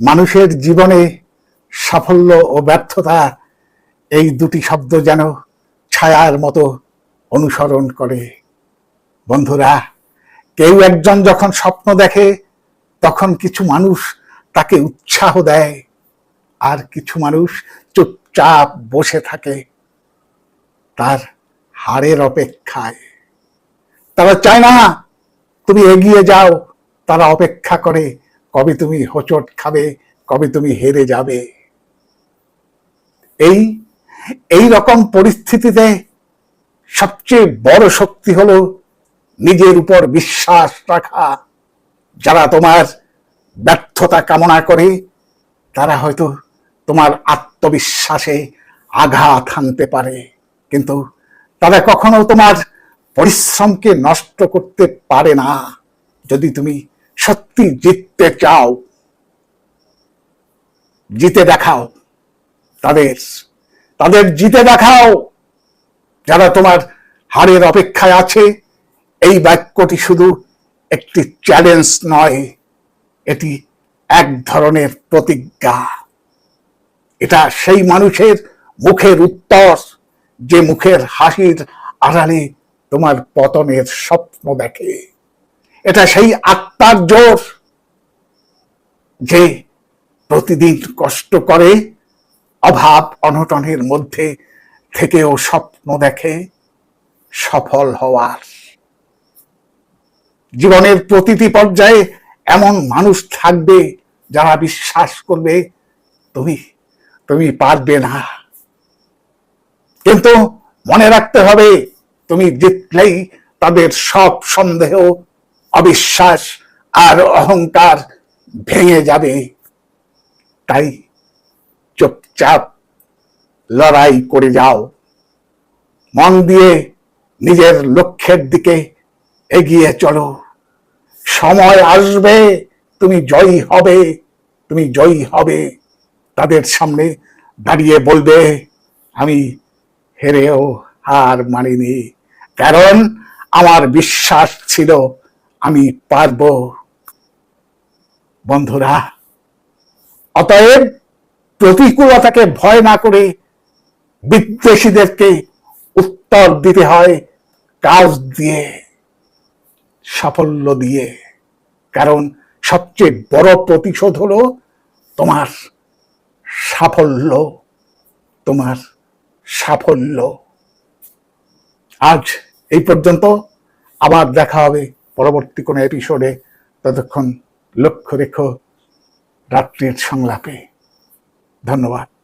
মানুষের জীবনে সাফল্য ও ব্যর্থতা এই দুটি শব্দ যেন ছায়ার মতো অনুসরণ করে। বন্ধুরা, কেউ একজন যখন স্বপ্ন দেখে, তখন কিছু মানুষ তাকে উৎসাহ দেয়, আর কিছু মানুষ চুপচাপ বসে থাকে তার হারের অপেক্ষায়। তারা চায় না, তুমি এগিয়ে যাও। তারা অপেক্ষা করে কবে তুমি হোঁচট খাবে, কবে তুমি হেরে যাবে? এই এই রকম পরিস্থিতিতে সবচেয়ে বড় শক্তি হলো নিজের উপর বিশ্বাস রাখা। যারা তোমার ব্যর্থতা কামনা করে, তারা হয়তো তোমার আত্মবিশ্বাসে আঘাত হানতে পারে। কিন্তু তারা কখনো তোমার পরিশ্রমকে নষ্ট করতে পারে না। যদি তুমি সত্যি জিততে চাও, জিতে দেখাও তাদের তাদের জিতে দেখাও যারা তোমার হারের অপেক্ষায় আছে। এই বাক্যটি শুধু একটি চ্যালেঞ্জ নয়, এটি এক ধরনের প্রতিজ্ঞা। এটা সেই মানুষের মুখের উত্তর, যে মুখের হাসির আড়ালে তোমার পতনের স্বপ্ন দেখে। এটা সেই আত্মার জোর যে প্রতিদিন কষ্ট করে, অভাব অনটনের মধ্যে থেকেও স্বপ্ন দেখে সফল হওয়ার। জীবনের প্রতিটি পর্যায়ে এমন মানুষ থাকবে যারা বিশ্বাস করবে, তুমি তুমি পারবে না। কিন্তু মনে রাখতে হবে, তুমি জিতলেই তাদের সব সন্দেহ অবিশ্বাস আর অহংকার ভেঙে যাবে। তাই চুপচাপ লড়াই করে যাও। মন দিয়ে নিজের লক্ষ্যের দিকে এগিয়ে চলো। সময় আসবে, তুমি জয়ী হবে, তুমি জয়ী হবে। তাদের সামনে দাঁড়িয়ে বলবে, আমি হেরেও হার মানিনি। কারণ আমার বিশ্বাস ছিল আমি পারব। বন্ধুরা, অতএব প্রতিকূলতাকে ভয় না করে বিদ্বেষীদেরকে উত্তর দিতে হয় কাজ দিয়ে, সাফল্য দিয়ে। কারণ সবচেয়ে বড় প্রতিশোধ হলো তোমার সাফল্য তোমার সাফল্য। আজ এই পর্যন্ত আবার দেখা হবে পরবর্তী কোনো এপিসোডে ততক্ষণ লক্ষ্য রেখো রাত্রির সংলাপে। ধন্যবাদ।